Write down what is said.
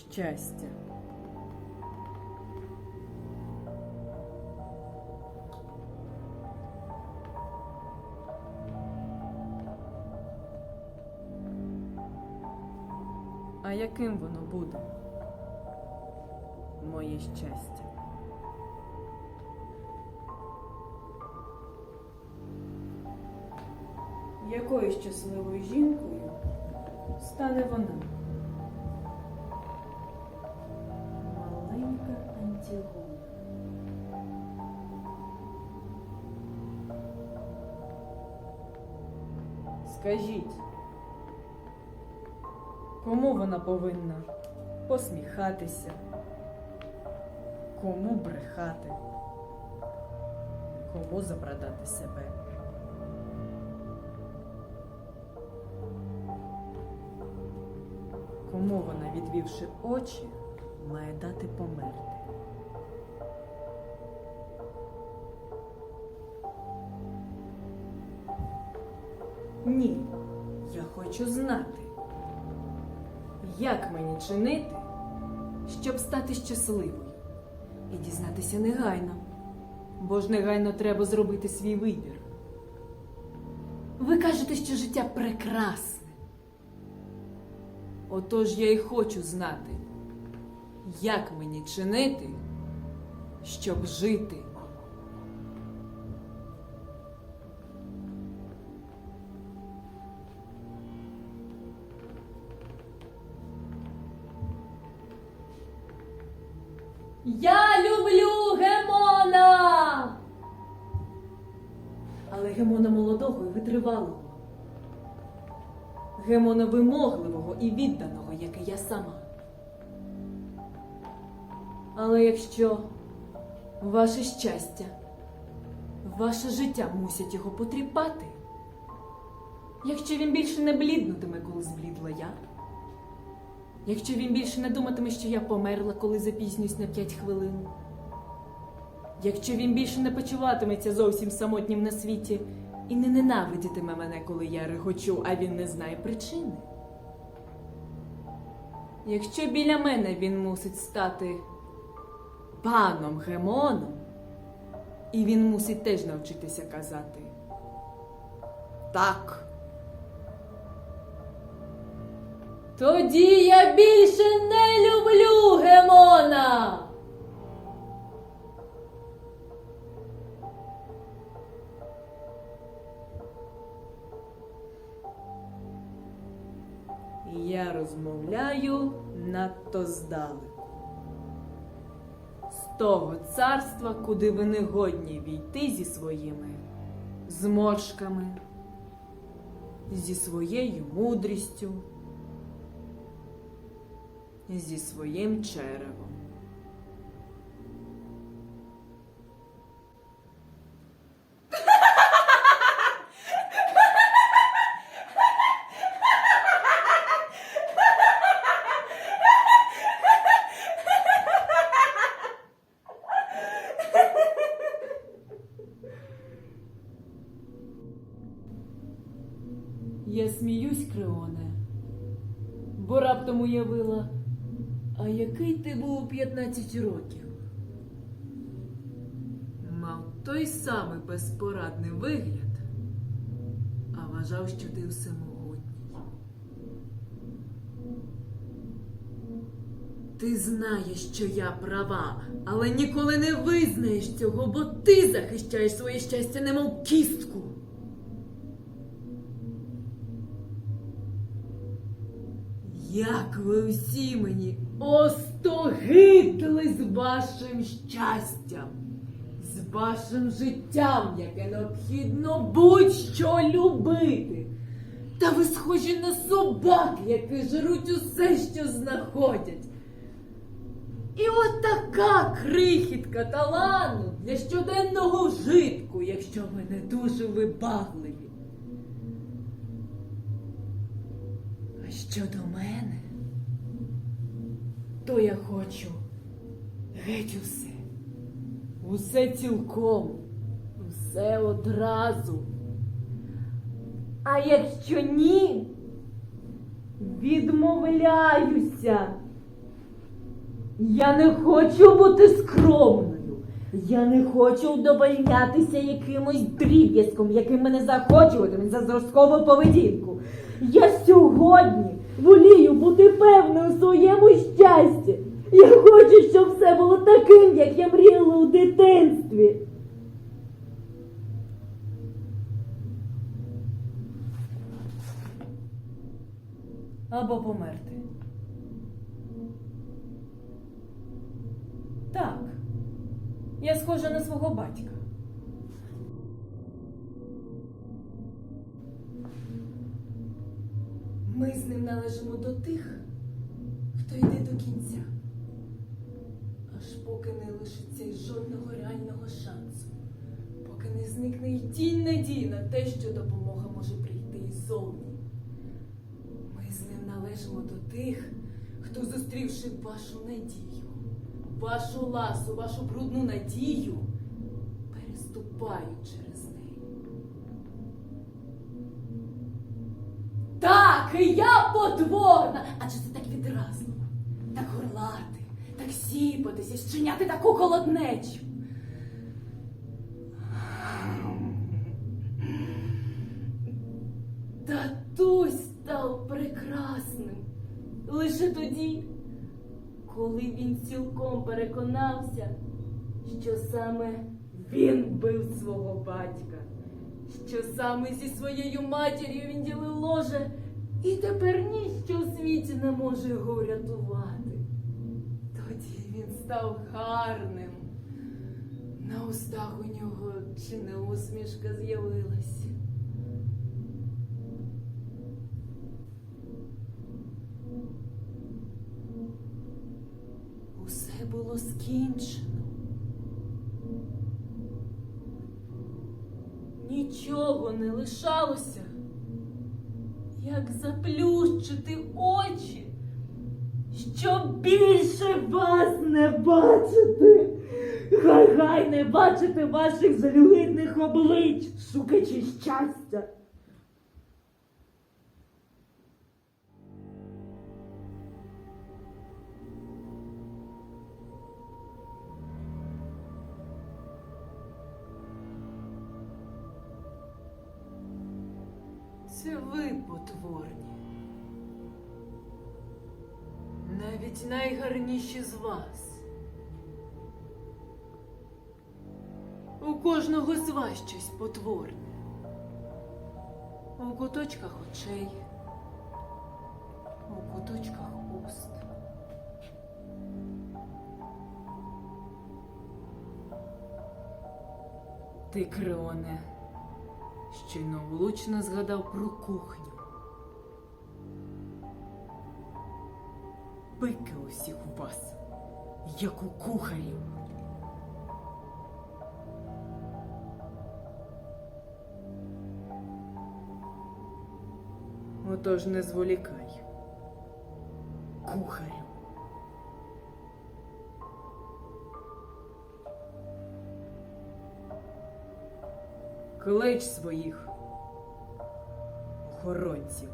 щастя. А яким воно буде? Моє щастя. Якою щасливою жінкою стане вона? Антігона. Скажіть, кому вона повинна посміхатися, кому брехати, кому запродати себе? Кому вона, відвівши очі, має дати померти? Ні, я хочу знати, як мені чинити, щоб стати щасливою і дізнатися негайно, бо ж негайно треба зробити свій вибір. Ви кажете, що життя прекрасне. Отож я й хочу знати, як мені чинити, щоб жити. Я люблю Гемона! Але гемона молодого і витривалого. Гемона вимогливого і відданого, як і я сама. Але якщо ваше щастя, ваше життя мусять його потріпати, якщо він більше не бліднутиме, коли зблідла я, якщо він більше не думатиме, що я померла, коли запізнююсь на п'ять хвилин, якщо він більше не почуватиметься зовсім самотнім на світі і не ненавидітиме мене, коли я регочу, а він не знає причини. Якщо біля мене він мусить стати паном Гемоном, і він мусить теж навчитися казати так. Тоді я більше не люблю Гемона! Я розмовляю надто здалеку. З того царства, куди ви не годні війти зі своїми зморшками, зі своєю мудрістю, зі своїм черевом. Я сміюсь, Креоне, бо раптом уявила, а який ти був у 15 років? Мав той самий безпорадний вигляд, а вважав, що ти всемогутній. Ти знаєш, що я права, але ніколи не визнаєш цього, бо ти захищаєш своє щастя, немов кістку. Як ви всі мені остогидли з вашим щастям, з вашим життям, яке необхідно будь-що любити. Та ви схожі на собак, які жруть усе, що знаходять. І от така крихітка талану для щоденного вжитку, якщо ви не дуже вибагливі. А щодо мене, то я хочу геть усе, усе цілком, усе одразу. А якщо ні, відмовляюся. Я не хочу бути скромною. Я не хочу вдовольнятися якимось дріб'язком, яким мене захочуватимуть за зразкову поведінку. Я сьогодні волію бути певною у своєму щасті. Я хочу, щоб все було таким, як я мріяла у дитинстві. Або померти. Так, я схожа на свого батька. Ми з ним належимо до тих, хто йде до кінця, аж поки не лишиться жодного реального шансу, поки не зникне й тінь надії на те, що допомога може прийти іззовні. Ми з ним належимо до тих, хто, зустрівши вашу надію, вашу ласу, вашу брудну надію, переступають через я потворна. Адже це так відразливо, так горлати, так сіпатися, щиняти таку холоднечу. Татусь став прекрасним лише тоді, коли він цілком переконався, що саме він вбив свого батька, що саме зі своєю матір'ю він ділив ложе, і тепер ніщо в світі не може його врятувати. Тоді він став гарним. На устах у нього чи не усмішка з'явилася. Усе було скінчено. Нічого не лишалося, як заплющити очі, щоб більше вас не бачити. Хай хай не бачити ваших жалюгідних облич, шукачі щастя. Це ви потворні. Навіть найгарніші з вас. У кожного з вас щось потворне. У куточках очей, у куточках уст. Ти, Креоне, щойно влучно згадав про кухню. Пики усіх у вас, як у кухарів. Отож не зволікай. Кухарю. Клич своїх охоронців.